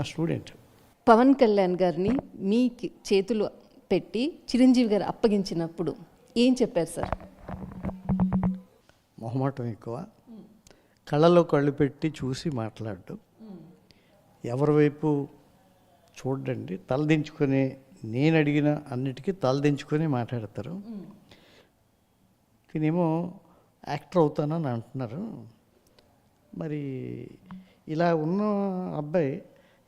నా స్టూడెంట్. పవన్ కళ్యాణ్ గారిని మీ చేతులు పెట్టి చిరంజీవి గారు అప్పగించినప్పుడు ఏం చెప్పారు సార్? మొహమాటం ఎక్కువ. కళ్ళలో కళ్ళు పెట్టి చూసి మాట్లాడడం. ఎవరి వైపు చూడండి తలదించుకొని నేను అడిగిన అన్నిటికీ తలదించుకొని మాట్లాడతారు. తినేమో యాక్టర్ అవుతానని అంటున్నారు. మరి ఇలా ఉన్న అబ్బాయి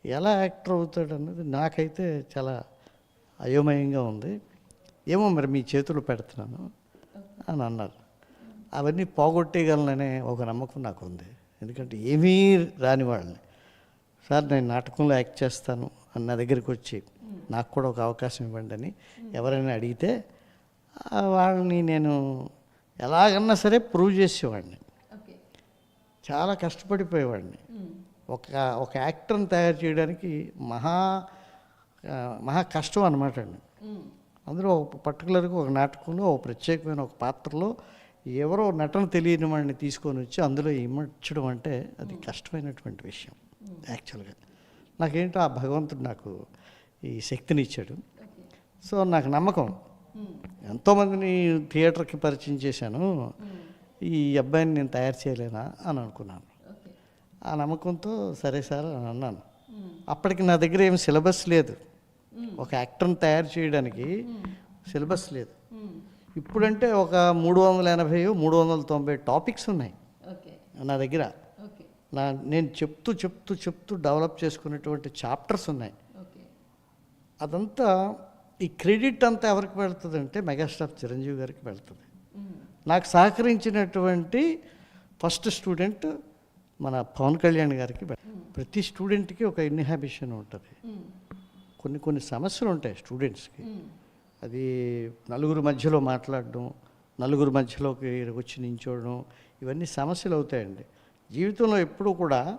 ఎలా యాక్టర్ అవుతాడు అన్నది నాకైతే చాలా అయోమయంగా ఉంది. ఏమో మరి మీ చేతులు పెడుతున్నాను అని అన్నారు. అవన్నీ పోగొట్టేయగలననే ఒక నమ్మకం నాకు ఉంది ఎందుకంటే ఏమీ రాని వాళ్ళని. సార్ నేను నాటకంలో యాక్ట్ చేస్తాను అని నా దగ్గరికి వచ్చి నాకు కూడా ఒక అవకాశం ఇవ్వండి అని ఎవరైనా అడిగితే వాళ్ళని నేను ఎలాగన్నా సరే ప్రూవ్ చేసేవాడిని. చాలా కష్టపడిపోయేవాడిని. ఒక ఒక యాక్టర్ని తయారు చేయడానికి మహా మహా కష్టం అనమాట అండి. అందులో ఒక పర్టికులర్గా ఒక నాటకంలో ఒక ప్రత్యేకమైన ఒక పాత్రలో ఎవరో నటన తెలియని వాడిని తీసుకొని వచ్చి అందులో ఇమర్చడం అంటే అది కష్టమైనటువంటి విషయం యాక్చువల్గా. నాకేంటో ఆ భగవంతుడు నాకు ఈ శక్తిని ఇచ్చాడు సో నాకు నమ్మకం. ఎంతోమందిని థియేటర్కి పరిచయం చేశాను. ఈ అబ్బాయిని నేను తయారు చేయలేనా అని అనుకున్నాను. ఆ నమ్మకంతో సరే సార్ అని అన్నాను. అప్పటికి నా దగ్గర ఏం సిలబస్ లేదు. ఒక యాక్టర్ని తయారు చేయడానికి సిలబస్ లేదు. ఇప్పుడంటే ఒక మూడు వందల ఎనభై మూడు వందల తొంభై టాపిక్స్ ఉన్నాయి. నా దగ్గర. నా నేను చెప్తూ చెప్తూ చెప్తూ డెవలప్ చేసుకునేటువంటి చాప్టర్స్ ఉన్నాయి. అదంతా ఈ క్రెడిట్ అంతా ఎవరికి వెళ్తుంది అంటే మెగాస్టార్ చిరంజీవి గారికి వెళ్తుంది నాకు సహకరించినటువంటి ఫస్ట్ స్టూడెంట్ మన పవన్ కళ్యాణ్ గారికి ప్రతి స్టూడెంట్కి ఒక ఇన్హాబిషన్ ఉంటుంది. కొన్ని కొన్ని సమస్యలు ఉంటాయి స్టూడెంట్స్కి. అది నలుగురు మధ్యలో మాట్లాడడం నలుగురు మధ్యలోకి వచ్చి నించోవడం ఇవన్నీ సమస్యలు అవుతాయండి. జీవితంలో ఎప్పుడూ కూడా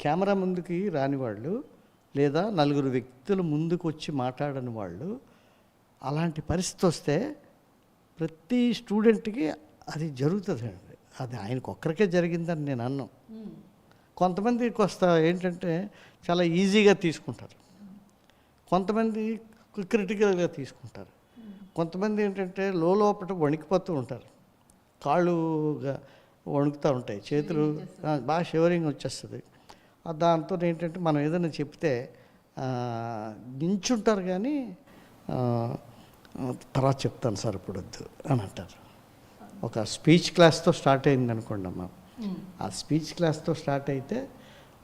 కెమెరా ముందుకి రాని వాళ్ళు లేదా నలుగురు వ్యక్తులు ముందుకు వచ్చి మాట్లాడని వాళ్ళు అలాంటి పరిస్థితి వస్తే ప్రతి స్టూడెంట్కి అది జరుగుతుందండి. అది ఆయనకు ఒక్కరికే జరిగిందని నేను అన్నాను కొంతమంది కొస్త ఏంటంటే చాలా ఈజీగా తీసుకుంటారు. కొంతమంది క్రిటికల్గా తీసుకుంటారు. కొంతమంది ఏంటంటే లోపల వణికిపోతూ ఉంటారు. కాళ్ళుగా వణుకుతూ ఉంటాయి. చేతులు బాగా షివరింగ్ వచ్చేస్తుంది. దాంతో ఏంటంటే మనం ఏదైనా చెప్తే నించుంటారు కానీ తర్వాత చెప్తాను సార్ ఇప్పుడు వద్దు అని అంటారు. ఒక స్పీచ్ క్లాస్తో స్టార్ట్ అయింది అనుకోండి అమ్మ ఆ స్పీచ్ క్లాస్తో స్టార్ట్ అయితే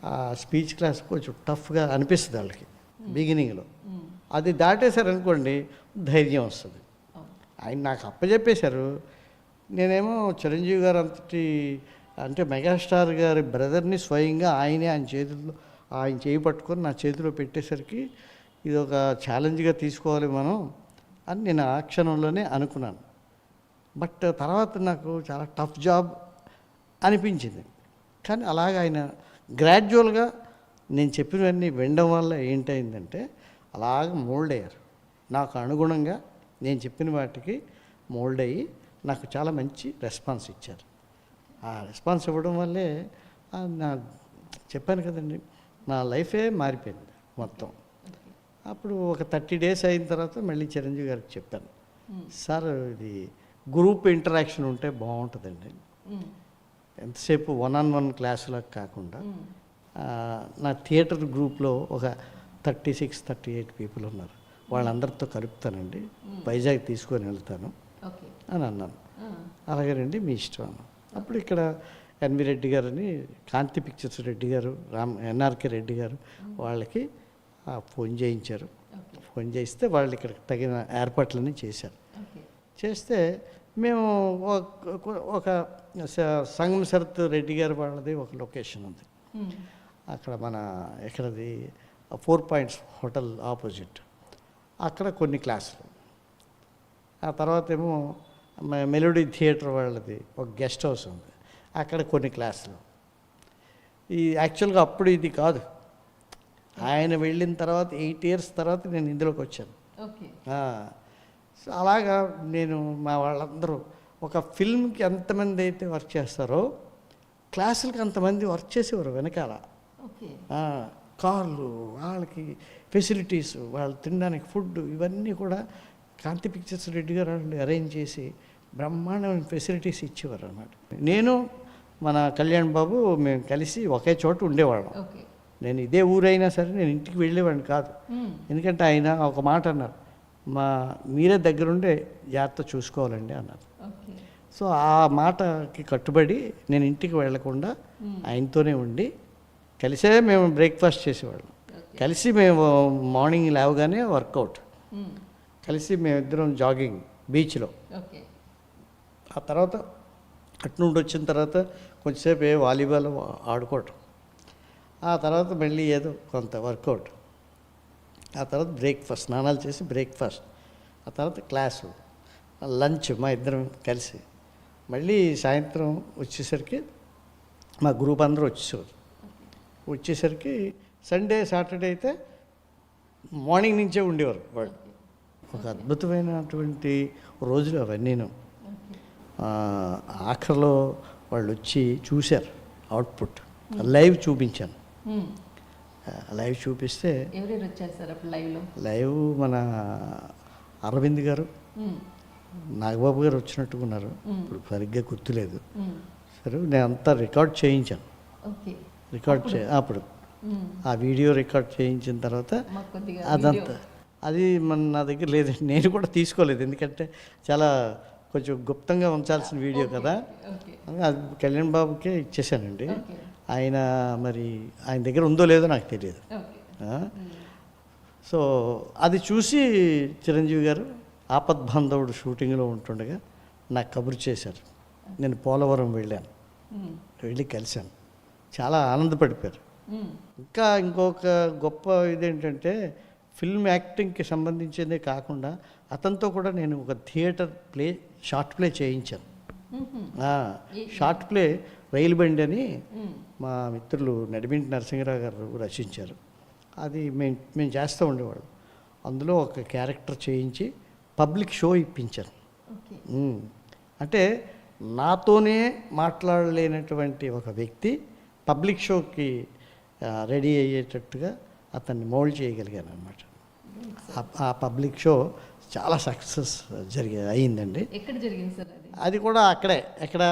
ఆ స్పీచ్ క్లాస్ కొంచెం టఫ్గా అనిపిస్తుంది వాళ్ళకి బిగినింగ్లో. అది దాటేశారనుకోండి ధైర్యం వస్తుంది. ఆయన నాకు అప్పచెప్పేశారు నేనేమో చిరంజీవి గారు అంతటి అంటే మెగాస్టార్ గారి బ్రదర్ని స్వయంగా ఆయనే ఆయన చేతుల్లో ఆయన చేయి పట్టుకొని నా చేతిలో పెట్టేసరికి ఇది ఒక ఛాలెంజ్గా తీసుకోవాలి మనం అని నేను ఆ క్షణంలోనే అనుకున్నాను. బట్ తర్వాత నాకు చాలా టఫ్ జాబ్ అనిపించింది. కానీ అలాగ ఆయన గ్రాడ్యువల్గా నేను చెప్పినవన్నీ వినడం వల్ల ఏంటైందంటే అలాగ మోల్డ్ అయ్యారు. నాకు అనుగుణంగా నేను చెప్పిన వాటికి మోల్డ్ అయ్యి నాకు చాలా మంచి రెస్పాన్స్ ఇచ్చారు. ఆ రెస్పాన్స్ ఇవ్వడం వల్లే నా చెప్పాను కదండి నా లైఫే మారిపోయింది మొత్తం. అప్పుడు ఒక థర్టీ డేస్ అయిన తర్వాత మళ్ళీ చిరంజీవి గారికి చెప్పాను. సార్ ఇది గ్రూప్ ఇంటరాక్షన్ ఉంటే బాగుంటుందండి. ఎంతసేపు వన్ ఆన్ వన్ క్లాసులకు కాకుండా నా థియేటర్ గ్రూప్లో ఒక thirty six thirty eight people ఉన్నారు. వాళ్ళందరితో కలుపుతానండి. వైజాగ్ తీసుకొని వెళ్తాను అని అన్నాను. అలాగేనండి మీ ఇష్టం అప్పుడు ఇక్కడ ఎన్వి రెడ్డి గారని కాంతి పిక్చర్స్ రెడ్డి గారు రామ్ ఎన్ఆర్కే రెడ్డి గారు వాళ్ళకి ఫోన్ చేయించారు. ఫోన్ చేయిస్తే వాళ్ళు ఇక్కడ తగిన ఏర్పాట్లన్నీ చేశారు. చేస్తే మేము ఒక- సంగం శరత్ రెడ్డి గారి వాళ్ళది ఒక లొకేషన్ ఉంది. అక్కడ మన ఎక్కడది? Four points hotel opposite. అక్కడ కొన్ని క్లాసులు. ఆ తర్వాత ఏమో మెలోడీ థియేటర్ వాళ్ళది ఒక గెస్ట్ హౌస్ ఉంది. అక్కడ కొన్ని క్లాసులు. ఈ యాక్చువల్గా అప్పుడు ఇది కాదు. ఆయన వెళ్ళిన తర్వాత ఎయిట్ ఇయర్స్ తర్వాత నేను ఇందులోకి వచ్చాను. అలాగా నేను మా వాళ్ళందరూ ఒక ఫిల్మ్కి ఎంతమంది అయితే వర్క్ చేస్తారో క్లాసులకి అంతమంది వర్క్ చేసేవారు వెనకాల. కార్లు వాళ్ళకి ఫెసిలిటీస్ వాళ్ళు తినడానికి ఫుడ్ ఇవన్నీ కూడా కాంతి పిక్చర్స్ రెడ్డి గారు వాళ్ళు అరేంజ్ చేసి బ్రహ్మాండమైన ఫెసిలిటీస్ ఇచ్చేవారు అనమాట నేను మన కళ్యాణ్ బాబు మేము కలిసి ఒకే చోట ఉండేవాళ్ళం. నేను ఇదే ఊరైనా సరే నేను ఇంటికి వెళ్ళేవాడిని కాదు. ఎందుకంటే ఆయన ఒక మాట అన్నారు మా మీరే దగ్గరుండే జాగ్రత్త చూసుకోవాలండి అన్నారు. సో ఆ మాటకి కట్టుబడి నేను ఇంటికి వెళ్ళకుండా ఆయనతోనే ఉండి కలిసే మేము బ్రేక్ఫాస్ట్ చేసేవాళ్ళం. కలిసి మేము మార్నింగ్ లేవగానే వర్కౌట్. కలిసి మేమిద్దరం జాగింగ్ బీచ్లో. ఆ తర్వాత అటు నుండి వచ్చిన తర్వాత కొంచెంసేపు ఏ వాలీబాల్ ఆడుకోవటం. ఆ తర్వాత మళ్ళీ ఏదో కొంత వర్కౌట్. ఆ తర్వాత బ్రేక్ఫాస్ట్ స్నానాలు చేసి బ్రేక్ఫాస్ట్ ఆ తర్వాత క్లాసు లంచ్ మా ఇద్దరం కలిసి. మళ్ళీ సాయంత్రం వచ్చేసరికి మా గ్రూప్ అందరూ వచ్చేవారు వచ్చేసరికి సండే సాటర్డే అయితే మార్నింగ్ నుంచే ఉండేవారు వాళ్ళు. ఒక అద్భుతమైనటువంటి రోజులు అవన్నీను. ఆ, ఆఖరిలో వాళ్ళు వచ్చి చూశారు అవుట్పుట్. లైవ్ చూపించాను. లైవ్ చూపిస్తే ఎవరెవరు వచ్చారు సార్ అప్పుడు లైవ్లో? లైవ్ మన అరవింద్ గారు నాగబాబు గారు వచ్చినట్టుగా ఉన్నారు ఇప్పుడు సరిగ్గా గుర్తులేదు. సరే నేను అంతా రికార్డ్ చేయించాను. రికార్డ్ చే అప్పుడు. ఆ వీడియో రికార్డ్ చేయించిన తర్వాత అదంతా అది మన నా దగ్గర లేదండి నేను కూడా తీసుకోలేదు. ఎందుకంటే చాలా కొంచెం గుప్తంగా ఉంచాల్సిన వీడియో కదా. కళ్యాణ్ బాబుకే ఇచ్చేసానండి ఆయన మరి ఆయన దగ్గర ఉందో లేదో నాకు తెలియదు? సో అది చూసి చిరంజీవి గారు ఆపద్బాంధవుడు షూటింగ్లో ఉంటుండగా నాకు కబురు చేశారు. నేను పోలవరం వెళ్ళాను. వెళ్ళి కలిశాను. చాలా ఆనందపడిపోయారు. ఇంకా ఇంకొక గొప్ప ఇదేంటంటే ఫిల్మ్ యాక్టింగ్కి సంబంధించిందే కాకుండా అతనితో కూడా నేను ఒక థియేటర్ ప్లే షార్ట్ ప్లే చేయించాను. షార్ట్ ప్లే రైలు బండి అని మా మిత్రులు నడిమింటి నరసింహరావు గారు రచించారు. అది మేము మేము చేస్తూ ఉండేవాళ్ళం. అందులో ఒక క్యారెక్టర్ చేయించి పబ్లిక్ షో ఇప్పించాను. అంటే నాతోనే మాట్లాడలేనటువంటి ఒక వ్యక్తి పబ్లిక్ షోకి రెడీ అయ్యేటట్టుగా అతన్ని మోల్డ్ చేయగలిగాను అనమాట ఆ పబ్లిక్ షో చాలా సక్సెస్ జరిగే అయిందండి. ఎక్కడ జరిగింది సార్? అది కూడా అక్కడే ఎక్కడ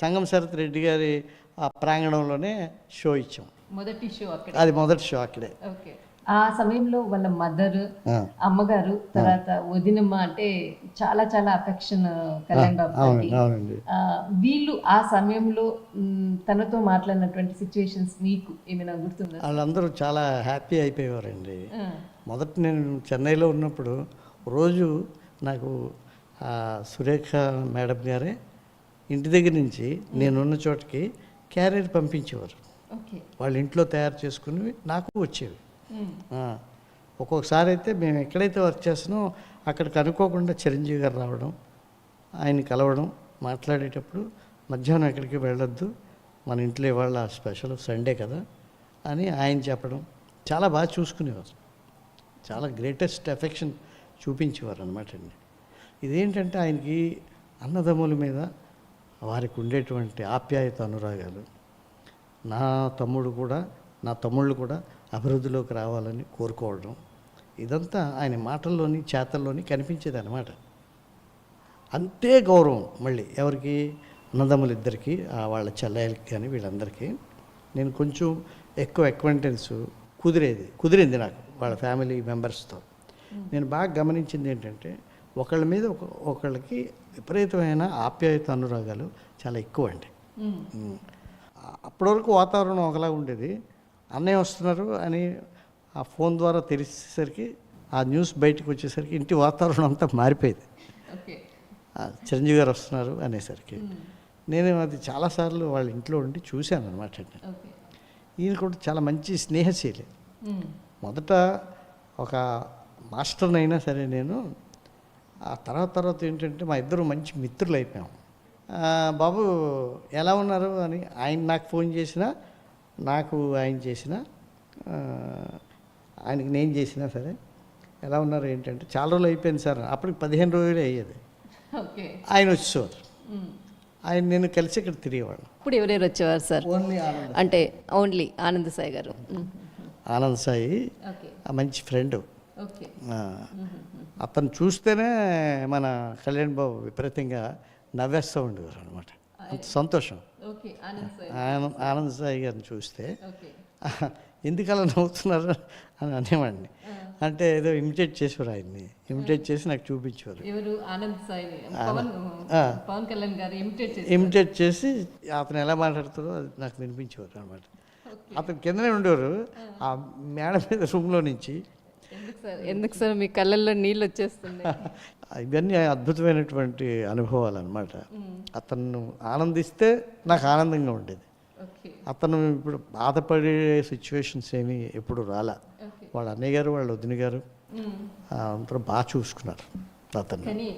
సంగం శరత్ రెడ్డి గారి ఆ ప్రాంగణంలోనే షో ఇచ్చాం. మొదటి షో అక్కడ. అది మొదటి షో అక్కడే. ఓకే. ఆ సమయంలో వాళ్ళ మదర్ అమ్మగారు తర్వాత వదినమ్మ అంటే చాలా చాలా అఫెక్షన్ కళ్యాణ్ బాబు వీళ్ళు ఆ సమయంలో తనతో మాట్లాడినటువంటి సిచ్యువేషన్స్ మీకు ఏమైనా గుర్తుందా? వాళ్ళందరూ చాలా హ్యాపీ అయిపోయేవారండి. మొదట నేను చెన్నైలో ఉన్నప్పుడు రోజు నాకు సురేఖ మేడం గారే ఇంటి దగ్గర నుంచి నేనున్న చోటకి క్యారియర్ పంపించేవారు. వాళ్ళ ఇంట్లో తయారు చేసుకుని నాకు వచ్చేవి. ఒక్కొక్కసారి అయితే మేము ఎక్కడైతే వర్క్ చేస్తున్నామో అక్కడికి అనుకోకుండా చిరంజీవి గారు రావడం ఆయన కలవడం మాట్లాడేటప్పుడు మధ్యాహ్నం ఎక్కడికి వెళ్ళొద్దు మన ఇంట్లో ఇవాళ స్పెషల్ సండే కదా అని ఆయన చెప్పడం చాలా బాగా చూసుకునేవారు. చాలా గ్రేటెస్ట్ ఎఫెక్షన్ చూపించేవారు అనమాట అండి. ఇదేంటంటే ఆయనకి అన్నదమ్ముల మీద వారికి ఉండేటువంటి ఆప్యాయత అనురాగాలు. నా తమ్ముడు కూడా నా తమ్ముళ్ళు కూడా అభివృద్ధిలోకి రావాలని కోరుకోవడం. ఇదంతా ఆయన మాటల్లోని చేతల్లోని కనిపించేది అనమాట అంతే గౌరవం మళ్ళీ ఎవరికి? అన్నదమ్ములు ఇద్దరికి వాళ్ళ చెల్లెలకి కానీ వీళ్ళందరికీ. నేను కొంచెం ఎక్కువ అక్వైంటెన్స్ కుదిరేది కుదిరింది నాకు వాళ్ళ ఫ్యామిలీ మెంబర్స్తో నేను బాగా గమనించింది ఏంటంటే ఒకళ్ళ మీద ఒక ఒకళ్ళకి విపరీతమైన ఆప్యాయత అనురాగాలు చాలా ఎక్కువ అండి మ్, ఉమ్. ఆ- అప్పటి వరకు వాతావరణం ఒకలా ఉండేది. అన్నయ్య వస్తున్నారు అని ఆ ఫోన్ ద్వారా తెలిసేసరికి ఆ న్యూస్ బయటకు వచ్చేసరికి ఇంటి వాతావరణం అంతా మారిపోయింది. చిరంజీవి గారు వస్తున్నారు అనేసరికి. నేను అది చాలాసార్లు వాళ్ళ ఇంట్లో ఉండి చూశాను అనమాట ఓకే. ఈయన కూడా చాలా మంచి స్నేహశీలి. మొదట ఒక మాస్టర్ని అయినా సరే నేను ఆ తర్వాత తర్వాత ఏంటంటే మా ఇద్దరు మంచి మిత్రులు అయిపోయాం. బాబు ఎలా ఉన్నారు అని ఆయన నాకు ఫోన్ చేసినా నాకు ఆయన చేసినా ఆయనకి నేను చేసినా సరే ఎలా ఉన్నారు ఏంటంటే చాలా రోజులు అయిపోయింది సార్. అప్పటికి పదిహేను రోజులే అయ్యేది. ఓకే. ఆయన వచ్చేవారు. ఆయన నేను కలిసి ఇక్కడ తిరిగేవాళ్ళం. ఇప్పుడు ఎవరెవరు వచ్చేవారు సార్? ఓన్లీ అంటే ఓన్లీ ఆనంద్ సాయి గారు. ఆనంద్ సాయి మంచి ఫ్రెండ్. అతను చూస్తేనే మన కళ్యాణ్ బాబు విపరీతంగా నవ్వేస్తూ ఉండేవారు అనమాట అంత సంతోషం. ఆనంద్ సాయి గారిని చూస్తే ఓకే. ఎందుకు అలా నవ్వుతున్నారు అని అనేవాడిని. అంటే ఏదో ఇమిటేట్ చేసేవారు ఆయన్ని. ఇమిటేట్ చేసి నాకు చూపించేవారు. ఇమిటేట్ చేసి అతను ఎలా మాట్లాడుతారో అది నాకు వినిపించేవారు అనమాట అతను కిందనే ఉండేవారు. ఆ మేడ మీద రూమ్లో నుంచి సార్ ఎందుకు సార్ మీ కళ్ళల్లో నీళ్ళు వచ్చేస్తున్నాయి? ఇవన్నీ అద్భుతమైనటువంటి అనుభవాలు అనమాట అతను ఆనందిస్తే నాకు ఆనందంగా ఉండేది. అతను ఇప్పుడు బాధపడే సిచ్యువేషన్స్ ఏమీ ఎప్పుడు రాలా. వాళ్ళ అన్నయ్య గారు వాళ్ళ వదిన గారు అందరూ బాగా చూసుకున్నారు అతన్ని. కానీ